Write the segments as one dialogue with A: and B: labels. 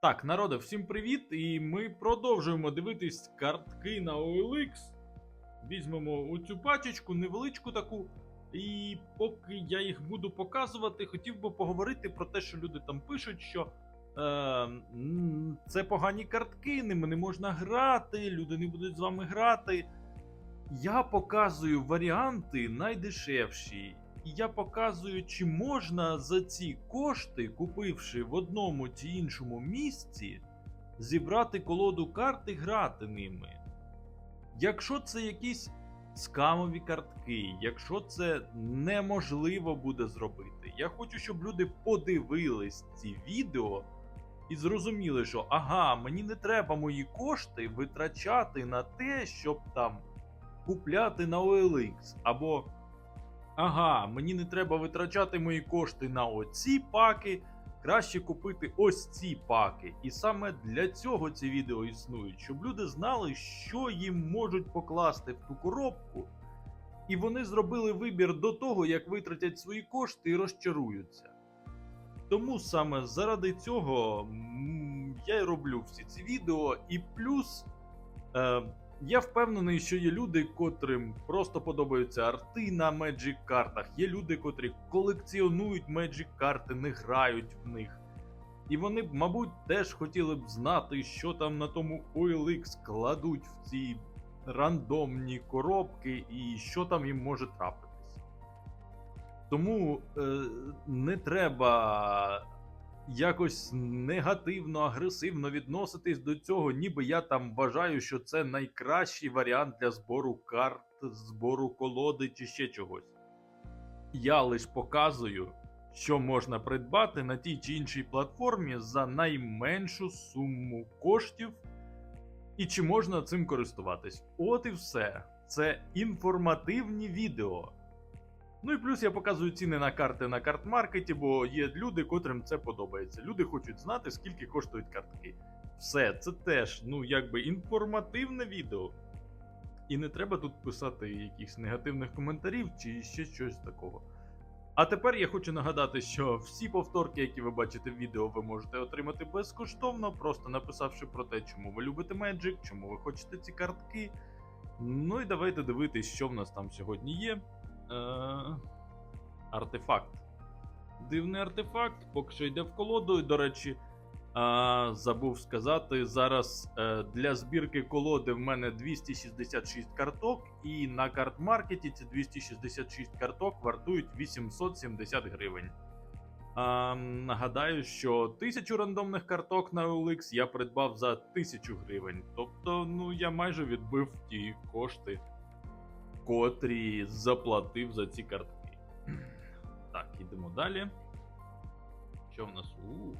A: Так, народе, всім привіт! І ми продовжуємо дивитись картки на OLX. Візьмемо оцю пачечку, невеличку таку. І поки я їх буду показувати, хотів би поговорити про те, що люди там пишуть, що е, це погані картки, ними не можна грати, люди не будуть з вами грати. Я показую варіанти найдешевші. І я показую, чи можна за ці кошти, купивши в одному чи іншому місці, зібрати колоду карт і грати ними. Якщо це якісь скамові картки, якщо це неможливо буде зробити, я хочу, щоб люди подивились ці відео і зрозуміли, що ага, мені не треба мої кошти витрачати на те, щоб там купляти на OLX, або ага, мені не треба витрачати мої кошти на оці паки. Краще купити ось ці паки. І саме для цього ці відео існують, щоб люди знали, що їм можуть покласти в ту коробку. І вони зробили вибір до того, як витратять свої кошти і розчаруються. Тому саме заради цього я й роблю всі ці відео. І плюс е, я впевнений, що є люди, котрим просто подобаються арти на Magic картах. Є люди, котрі колекціонують Magic карти, не грають в них. І вони б, мабуть, теж хотіли б знати, що там на тому OLX кладуть в ці рандомні коробки і що там їм може трапитись. Тому е, не треба якось негативно, агресивно відноситись до цього, ніби я там вважаю, що це найкращий варіант для збору карт, збору колоди чи ще чогось. Я лише показую, що можна придбати на тій чи іншій платформі за найменшу суму коштів, і чи можна цим користуватись. От і все. Це інформативні відео. Ну і плюс я показую ціни на карти на картмаркеті, бо є люди, котрим це подобається. Люди хочуть знати, скільки коштують картки. Все, це теж, ну, якби інформативне відео. І не треба тут писати якихось негативних коментарів чи ще щось такого. А тепер я хочу нагадати, що всі повторки, які ви бачите в відео, ви можете отримати безкоштовно, просто написавши про те, чому ви любите Magic, чому ви хочете ці картки. Ну і давайте дивитись, що в нас там сьогодні є. Е, артефакт. Дивний артефакт, поки що йде в колоду. До речі, а, забув сказати, зараз е, для збірки колоди в мене 266 карток, і на картмаркеті ці 266 карток вартують 870 гривень. А, нагадаю, що 1000 рандомних карток на OLX я придбав за 1000 гривень. Тобто, ну я майже відбив ті кошти, котрі заплатив за ці картки. Так, ідемо далі. Що в нас? У,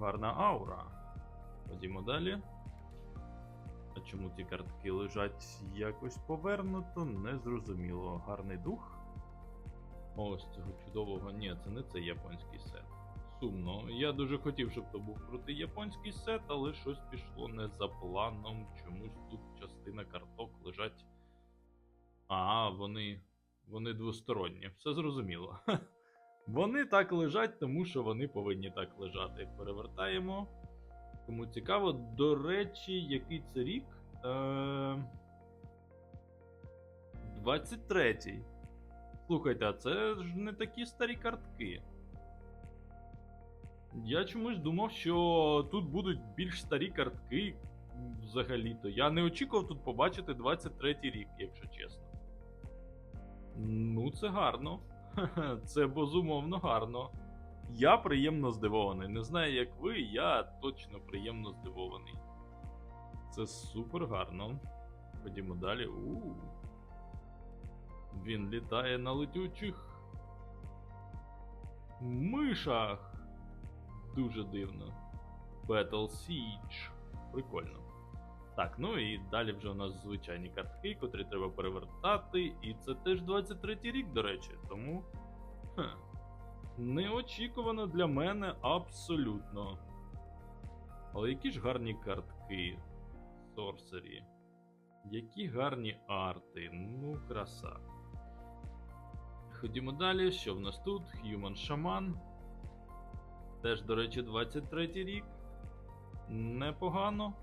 A: гарна аура. Ходімо далі. А чому ці картки лежать якось повернуто, незрозуміло. Гарний дух. Ось цього чудового. Ні, це не цей японський сет. Сумно. Я дуже хотів, щоб то був крутий японський сет, але щось пішло не за планом. Чомусь тут частина карток лежать. А, вони. Вони двосторонні. Все зрозуміло. Вони так лежать, тому що вони повинні так лежати. Перевертаємо. Кому цікаво, до речі, який це рік? Е... 23-й. Слухайте, а це ж не такі старі картки. Я чомусь думав, що тут будуть більш старі картки взагалі-то. Я не очікував тут побачити 23-й рік, якщо чесно. Ну, це гарно. Це безумовно гарно. Я приємно здивований. Не знаю, як ви, я точно приємно здивований. Це супер гарно. Ходімо далі. у Він літає на летючих мишах. Дуже дивно. Battle Siege. Прикольно. Так, ну і далі вже у нас звичайні картки, котрі треба перевертати. І це теж 23 рік, до речі. Тому. Хе, неочікувано для мене абсолютно. Але які ж гарні картки. Сорсері. Які гарні арти. Ну, краса. Ходімо далі. Що в нас тут? Human Shaman. Теж, до речі, 23 рік. Непогано.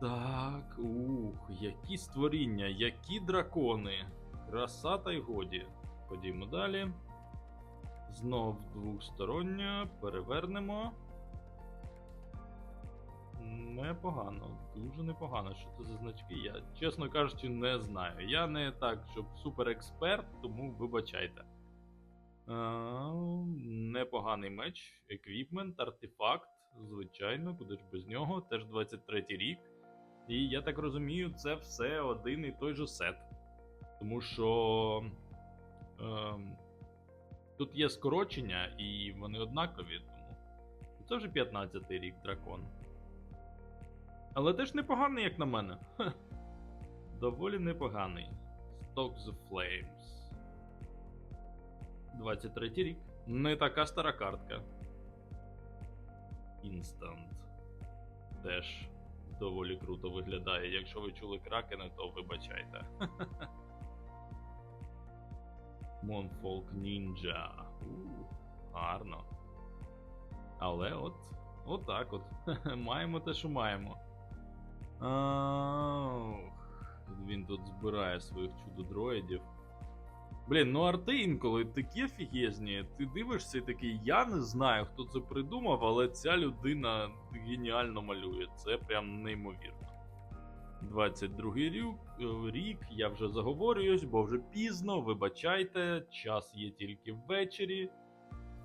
A: Так, ух, які створіння, які дракони. Краса та й годі. Ходімо далі. Знов двохстороння. Перевернемо. Непогано, дуже непогано. Що це за значки? Я, чесно кажучи, не знаю. Я не так, щоб супер експерт, тому вибачайте. А, непоганий меч, еквіпмент, артефакт. Звичайно, куди ж без нього, теж 23 рік. І я так розумію, це все один і той же сет. Тому що ем, тут є скорочення, і вони однакові, тому це вже 15 рік дракон. Але теж непоганий, як на мене. Хе. Доволі непоганий. Stock the Flames. 23 рік. Не така стара картка. Instant. Теж доволі круто виглядає. Якщо ви чули кракена, то вибачайте. Монфолк. У, гарно. Але от, отак от. маємо те, що маємо. Ах, він тут збирає своїх чудо-дроїдів. Блін, ну арти інколи такі офігезні. Ти дивишся і такий, я не знаю, хто це придумав, але ця людина геніально малює. Це прям неймовірно. 22 рік, е, рік, я вже заговорююсь, бо вже пізно, вибачайте, час є тільки ввечері.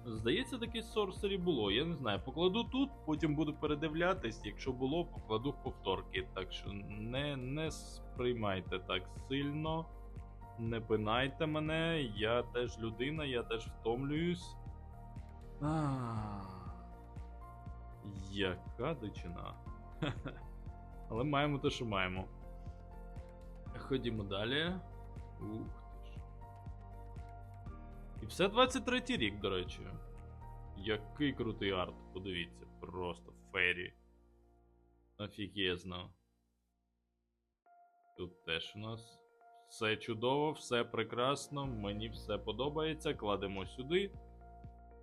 A: Здається, таке сорсері було. Я не знаю. Покладу тут, потім буду передивлятись. Якщо було, покладу в повторки. Так що не, не сприймайте так сильно. Не пинайте мене, я теж людина, я теж втомлююсь. Яка дичина. Але маємо те, що маємо. Ходімо далі. Ух ти ж. І все 23 рік, до речі. Який крутий арт, подивіться, просто фері. Офігезно. Тут теж у нас все чудово, все прекрасно, мені все подобається. Кладемо сюди.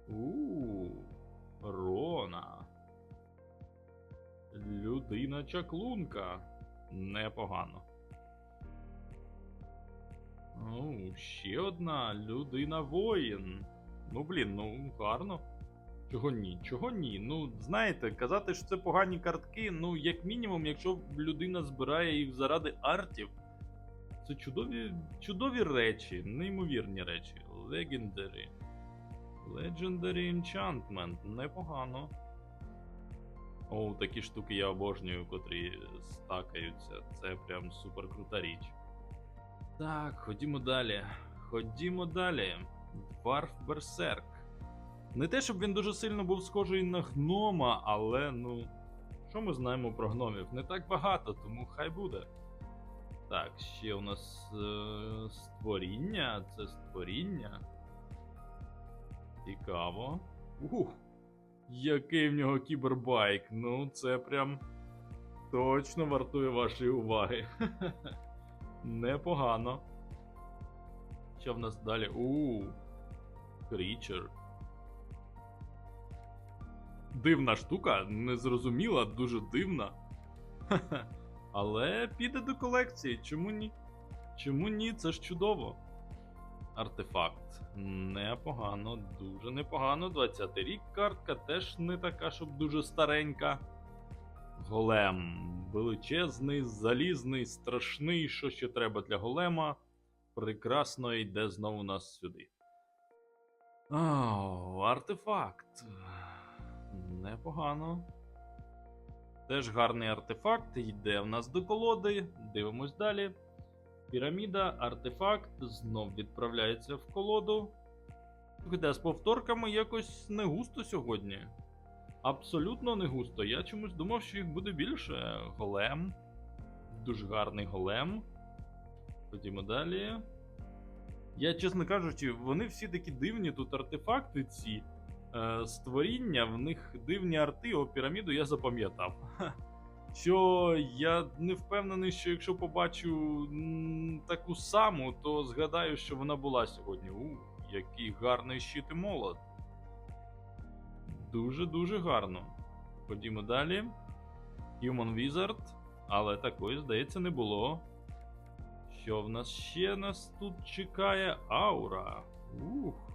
A: У Рона. Людина чаклунка. Непогано. О, ще одна людина воїн. Ну, блін, ну гарно. Чого ні? Чого ні? Ну, знаєте, казати, що це погані картки, ну, як мінімум, якщо людина збирає їх заради артів, це чудові, чудові речі, неймовірні речі. Legendary. Legendary Enchantment. Непогано. О, такі штуки я обожнюю, котрі стакаються. Це прям супер крута річ. Так, ходімо далі. Ходімо далі. Дварф Берсерк. Не те, щоб він дуже сильно був схожий на гнома, але ну. Що ми знаємо про гномів? Не так багато, тому хай буде. Так, ще у нас е, створіння. Це створіння. Цікаво. Ух! Який в нього кібербайк. Ну, це прям точно вартує вашої уваги. Непогано. Що в нас далі? У Крічер. Дивна штука, незрозуміла, дуже дивна. Ха-ха. Але піде до колекції. Чому ні? Чому ні? Це ж чудово. Артефакт. Непогано, дуже непогано. 20 рік картка теж не така, щоб дуже старенька. Голем. Величезний, залізний, страшний. Що ще треба для голема? Прекрасно йде знову нас сюди. Ау, артефакт. Непогано. Теж гарний артефакт. Йде в нас до колоди. Дивимось далі. Піраміда, артефакт знов відправляється в колоду. Слухайте, з повторками якось не густо сьогодні. Абсолютно не густо. Я чомусь думав, що їх буде більше. Голем. Дуже гарний голем. Ходімо далі. Я, чесно кажучи, вони всі такі дивні тут артефакти ці. Е, створіння, в них дивні арти, о піраміду я запам'ятав. Що я не впевнений, що якщо побачу таку саму, то згадаю, що вона була сьогодні. У, який гарний щит і молот. Дуже-дуже гарно. Ходімо далі. Human Wizard, але такої, здається, не було. Що в нас ще нас тут чекає? Аура. Ух.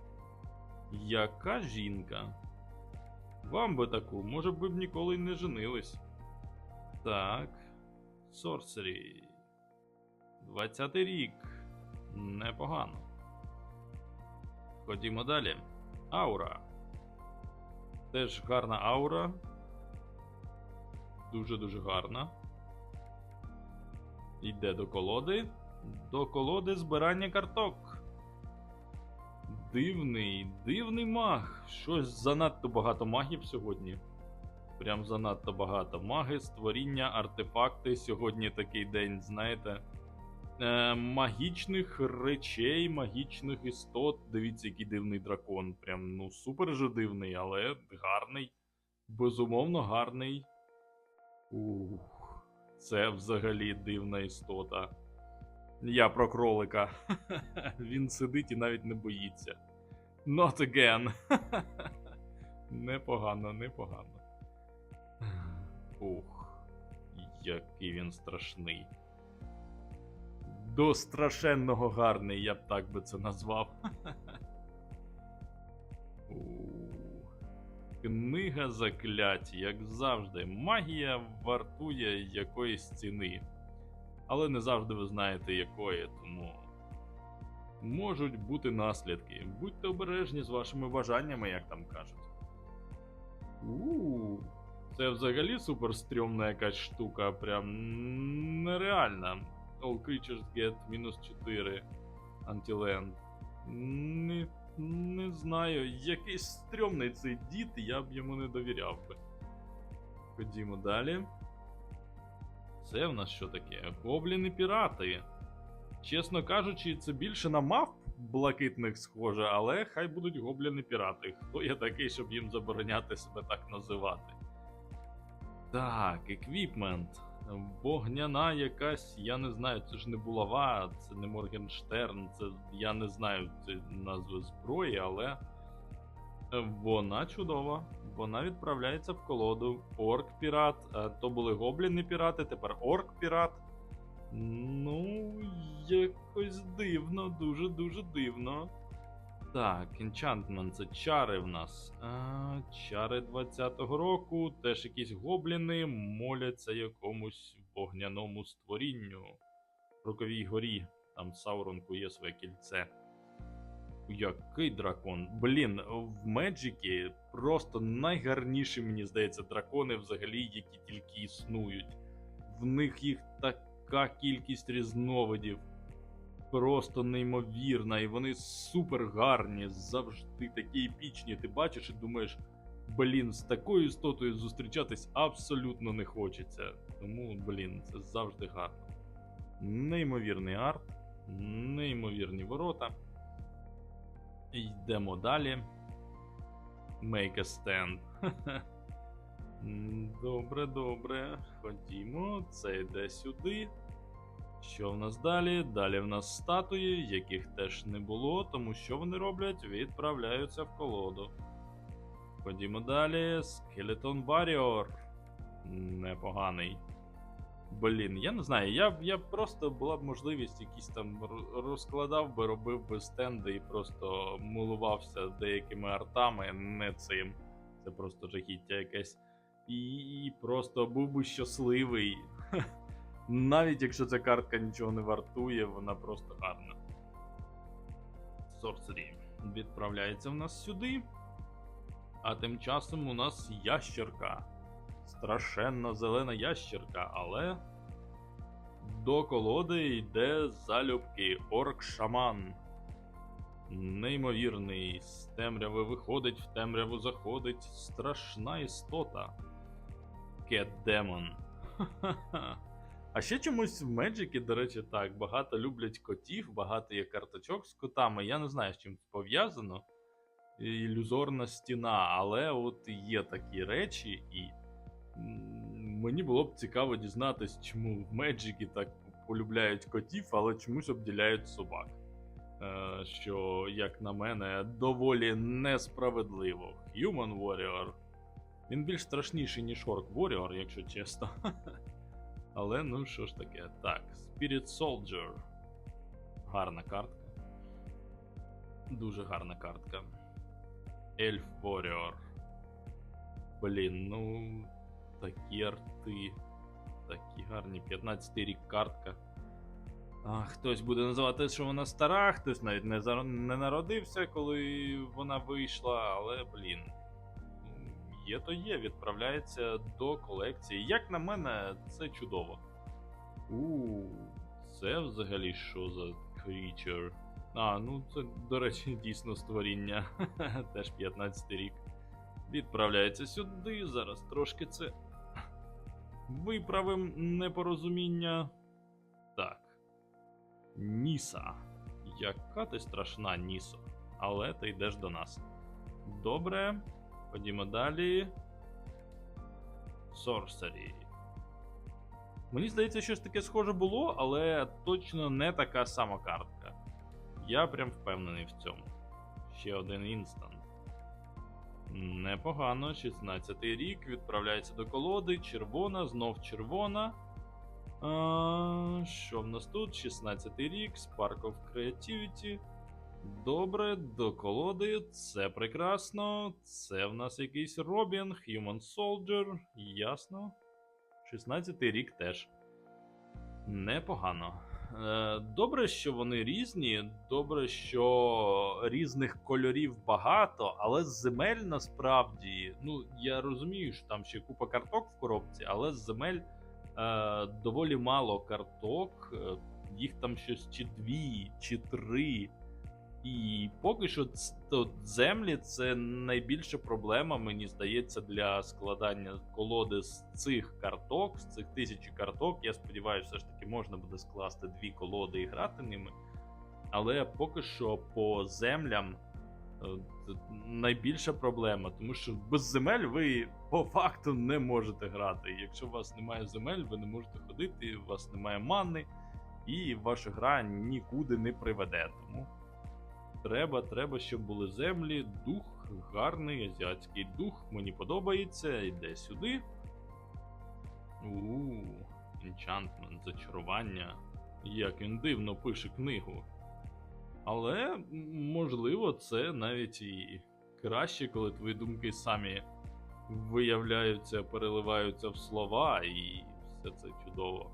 A: Яка жінка. Вам би таку, може б ви б ніколи й не женились. Так. Sorcery. 20 рік. Непогано. Ходімо далі. Аура. Теж гарна аура. Дуже-дуже гарна. Йде до колоди. До колоди збирання карток. Дивний, дивний маг. Щось занадто багато магів сьогодні. Прям занадто багато. Маги, створіння, артефакти. Сьогодні такий день, знаєте. Е, магічних речей, магічних істот. Дивіться, який дивний дракон. Прям ну супер же дивний, але гарний. Безумовно, гарний. Ух, це взагалі дивна істота. Я про кролика. Він сидить і навіть не боїться. Not again. непогано, непогано. Ух, який він страшний. До страшенного гарний, я б так би це назвав. Книга заклять, як завжди. Магія вартує якоїсь ціни. Але не завжди ви знаєте якої, тому можуть бути наслідки. Будьте обережні з вашими бажаннями, як там кажуть. У, це взагалі супер стрьомна якась штука, прям нереальна. All creatures get мінус 4 Antiland. Не, не знаю, якийсь стрьомний цей дід, я б йому не довіряв би. Ходімо далі. Це в нас що таке? Гобліни пірати. Чесно кажучи, це більше на мавп блакитних схоже, але хай будуть гобліни пірати. Хто я такий, щоб їм забороняти себе так називати? Так, еквіпмент. Вогняна якась, я не знаю, це ж не булава, це не Моргенштерн, це я не знаю це назви зброї, але вона чудова. Вона відправляється в колоду. Орк пірат. е, То були гобліни пірати, тепер орк пірат. Ну, якось дивно, дуже-дуже дивно. Так, Enchantment це чари в нас. А, чари 20-го року. Теж якісь гобліни моляться якомусь вогняному створінню. В Роковій горі. Там Саурон кує своє кільце. Який дракон? Блін, в Меджикі просто найгарніші, мені здається, дракони взагалі, які тільки існують. В них їх така кількість різновидів. Просто неймовірна, і вони супер гарні, завжди такі епічні. Ти бачиш і думаєш, блін, з такою істотою зустрічатись абсолютно не хочеться. Тому, блін, це завжди гарно. Неймовірний арт, неймовірні ворота. Йдемо далі. Make a stand. Добре, добре. Ходімо. Це йде сюди. Що в нас далі? Далі в нас статуї, яких теж не було, тому що вони роблять? Відправляються в колоду. Ходімо далі. Skeleton Warrior. Непоганий. Блін, я не знаю. Я, б- я просто була б можливість якісь там розкладав би, робив би стенди і просто милувався деякими артами, не цим. Це просто жахіття якесь. І просто був би щасливий. Навіть якщо ця картка нічого не вартує, вона просто гарна. Sorcery відправляється в нас сюди. А тим часом у нас ящерка. Страшенно зелена ящерка, але до колоди йде залюбки орк-шаман. Неймовірний, з темряви виходить, в темряву заходить. Страшна істота. Кет-демон. Ха-ха-ха. А ще чомусь в Меджикі, до речі, так, багато люблять котів, багато є карточок з котами. Я не знаю, з чим це пов'язано. Ілюзорна стіна, але от є такі речі, і мені було б цікаво дізнатись, чому в Меджикі так полюбляють котів, але чомусь обділяють собак. Е, що, як на мене, доволі несправедливо. Human Warrior Він більш страшніший, ніж Orc Warrior, якщо чесно. Але ну що ж таке. Так, Spirit Soldier. Гарна картка. Дуже гарна картка. Elf Warrior. Блін, ну. Такі арти. Такі гарні. 15 рік картка. А, хтось буде називати, що вона стара, хтось навіть не, зар- не народився, коли вона вийшла, але, блін. Є то є, відправляється до колекції. Як на мене, це чудово. У, це взагалі що за creature? А, ну це, до речі, дійсно створіння. Теж 15 рік. Відправляється сюди. Зараз трошки це. Виправим непорозуміння. Так. Ніса. Яка ти страшна, Нісо. Але ти йдеш до нас. Добре. Ходімо далі. Sorcery. Мені здається, щось таке схоже було, але точно не така сама картка. Я прям впевнений в цьому. Ще один інстант. Непогано, 16 рік, відправляється до колоди, червона, знов червона. А, що в нас тут? 16 рік, Spark of Creativity. Добре, до колоди, це прекрасно. Це в нас якийсь Робін, Human Soldier, ясно. 16 рік теж. Непогано. Е, Добре, що вони різні. Добре, що різних кольорів багато, але земель насправді. Ну, я розумію, що там ще купа карток в коробці, але з земель е, доволі мало карток. Е, Їх там щось чи дві, чи три. І поки що то землі це найбільша проблема, мені здається, для складання колоди з цих карток, з цих тисячі карток. Я сподіваюся, все ж таки можна буде скласти дві колоди і грати ними. Але поки що по землям е, найбільша проблема, тому що без земель ви по факту не можете грати. Якщо у вас немає земель, ви не можете ходити, у вас немає мани, і ваша гра нікуди не приведе. Тому Треба, треба, щоб були землі. Дух гарний, азіатський дух. Мені подобається. Йде сюди. Ууу, енчантмент, зачарування. Як він дивно пише книгу. Але, можливо, це навіть і краще, коли твої думки самі виявляються, переливаються в слова, і все це чудово.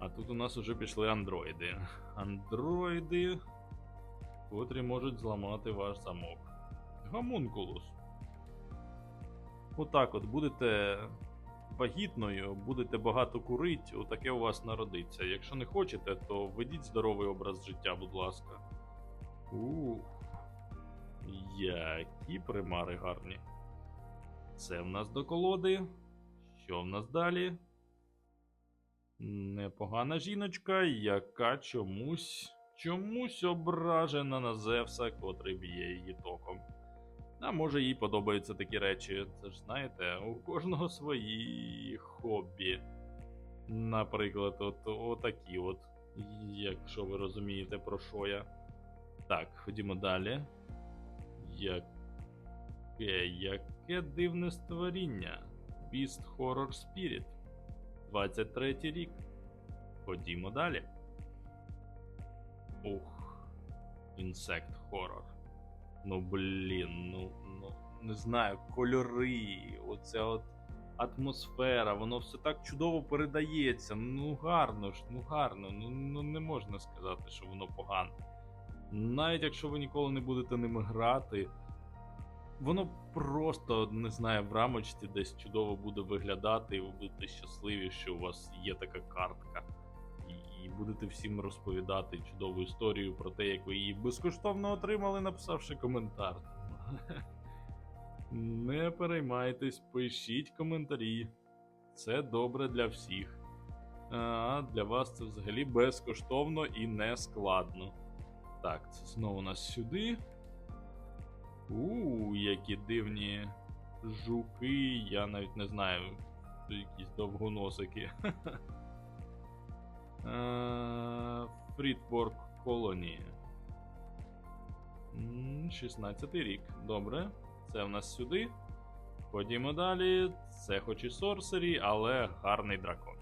A: А тут у нас уже пішли андроїди. Андроїди котрі можуть зламати ваш замок. Гамункулус. Отак от будете вагітною, будете багато курить, отаке у вас народиться. Якщо не хочете, то ведіть здоровий образ життя, будь ласка. Ух. Які примари гарні. Це в нас до колоди. Що в нас далі? Непогана жіночка, яка чомусь чомусь ображена на Зевса, котрий б'є її током. А може їй подобаються такі речі. Це ж знаєте, у кожного свої хобі. Наприклад, от отакі от. Якщо ви розумієте, про що я. Так, ходімо далі. Яке, яке дивне створіння. Beast Horror Spirit. 23 рік. Ходімо далі. Ух. Інсект хоррор. Ну блін, ну, ну не знаю, кольори, оця от атмосфера, воно все так чудово передається. Ну гарно ж, ну гарно, ну, ну не можна сказати, що воно погано. Навіть якщо ви ніколи не будете ними грати, воно просто, не знаю, в рамочці десь чудово буде виглядати, і ви будете щасливі, що у вас є така картка будете всім розповідати чудову історію про те, як ви її безкоштовно отримали, написавши коментар. Не переймайтесь, пишіть коментарі. Це добре для всіх. А для вас це взагалі безкоштовно і не складно. Так, це знову нас сюди. У, які дивні жуки, я навіть не знаю. Якісь довгоносики. Фрідборг Колонії. 16 рік. Добре. Це в нас сюди. Ходімо далі. Це хоч і сорсері, але гарний дракон.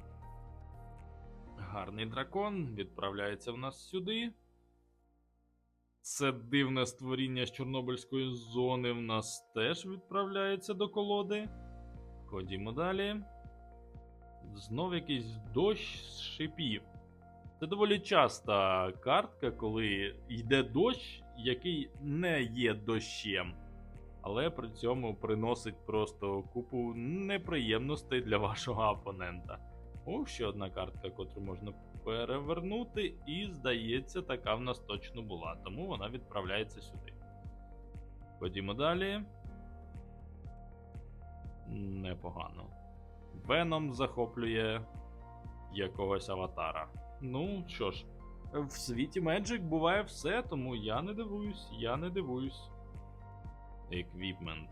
A: Гарний дракон відправляється в нас сюди. Це дивне створіння з Чорнобильської зони в нас теж відправляється до колоди. Ходімо далі. Знов якийсь дощ шипів. Це доволі часта картка, коли йде дощ, який не є дощем, але при цьому приносить просто купу неприємностей для вашого опонента. О, ще одна картка, яку можна перевернути, і здається, така в нас точно була, тому вона відправляється сюди. Ходімо далі. Непогано. Веном захоплює якогось аватара. Ну що ж, в світі Magic буває все, тому я не дивуюсь, я не дивуюсь. Еквіпмент.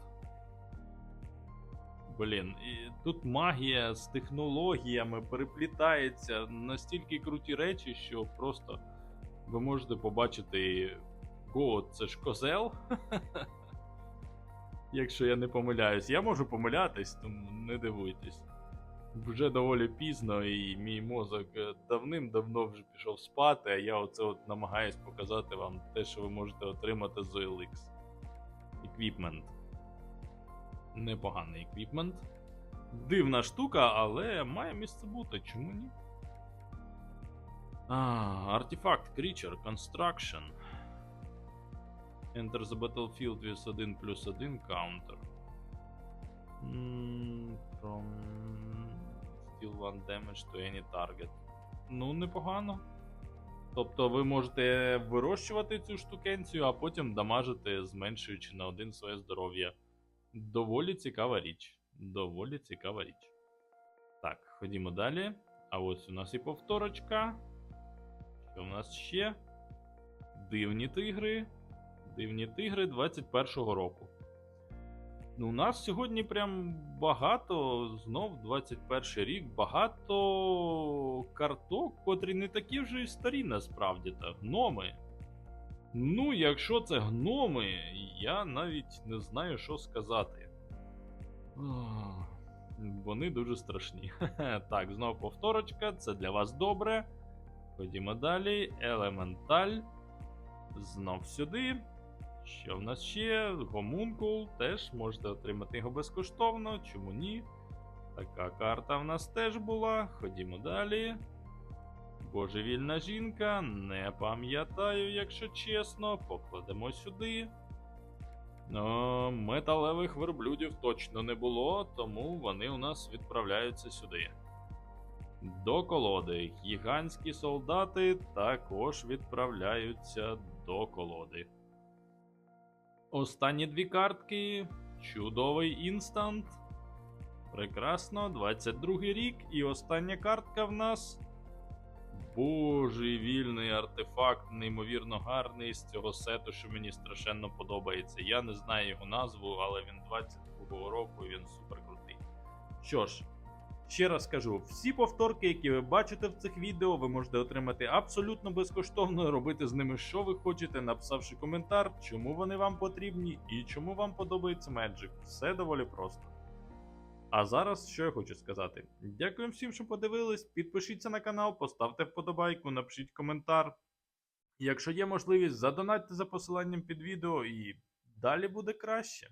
A: Блін, і тут магія з технологіями переплітається настільки круті речі, що просто ви можете побачити Го, це ж козел. Якщо я не помиляюсь, я можу помилятись, тому не дивуйтесь. Вже доволі пізно, і мій мозок е, давним-давно вже пішов спати, а я оце от намагаюсь показати вам те, що ви можете отримати з OLX. Еквіпмент. Непоганий еквіпмент. Дивна штука, але має місце бути, чому ні? А, артефакт Creature Construction. Enter the battlefield with 1 плюс 1 counter. 1 damage to any target. Ну, непогано. Тобто ви можете вирощувати цю штукенцію, а потім дамажити, зменшуючи на один своє здоров'я. Доволі цікава річ. Доволі цікава річ. Так, ходімо далі. А ось у нас і повторочка. Що в нас ще? Дивні тигри. Дивні тигри 21-го року. Ну, у нас сьогодні прям багато, знов 21 рік, багато карток, котрі не такі вже й старі насправді, та гноми. Ну, якщо це гноми, я навіть не знаю, що сказати. Вони дуже страшні. Так, знову повторочка, це для вас добре. Ходімо далі. Елементаль. Знов сюди. Що в нас ще? Гомункул. Теж можете отримати його безкоштовно. Чому ні? Така карта в нас теж була. Ходімо далі. Божевільна жінка. Не пам'ятаю, якщо чесно. Покладемо сюди. О, металевих верблюдів точно не було, тому вони у нас відправляються сюди. До колоди. Гігантські солдати також відправляються до колоди. Останні дві картки. Чудовий інстант. Прекрасно, 22 рік. І остання картка в нас. Божевільний артефакт, неймовірно гарний з цього сету, що мені страшенно подобається. Я не знаю його назву, але він 22-го року він супер крутий. Що ж, ще раз кажу: всі повторки, які ви бачите в цих відео, ви можете отримати абсолютно безкоштовно, робити з ними, що ви хочете, написавши коментар, чому вони вам потрібні і чому вам подобається Magic. Все доволі просто. А зараз що я хочу сказати. Дякую всім, що подивились. Підпишіться на канал, поставте вподобайку, напишіть коментар. Якщо є можливість, задонатьте за посиланням під відео і далі буде краще.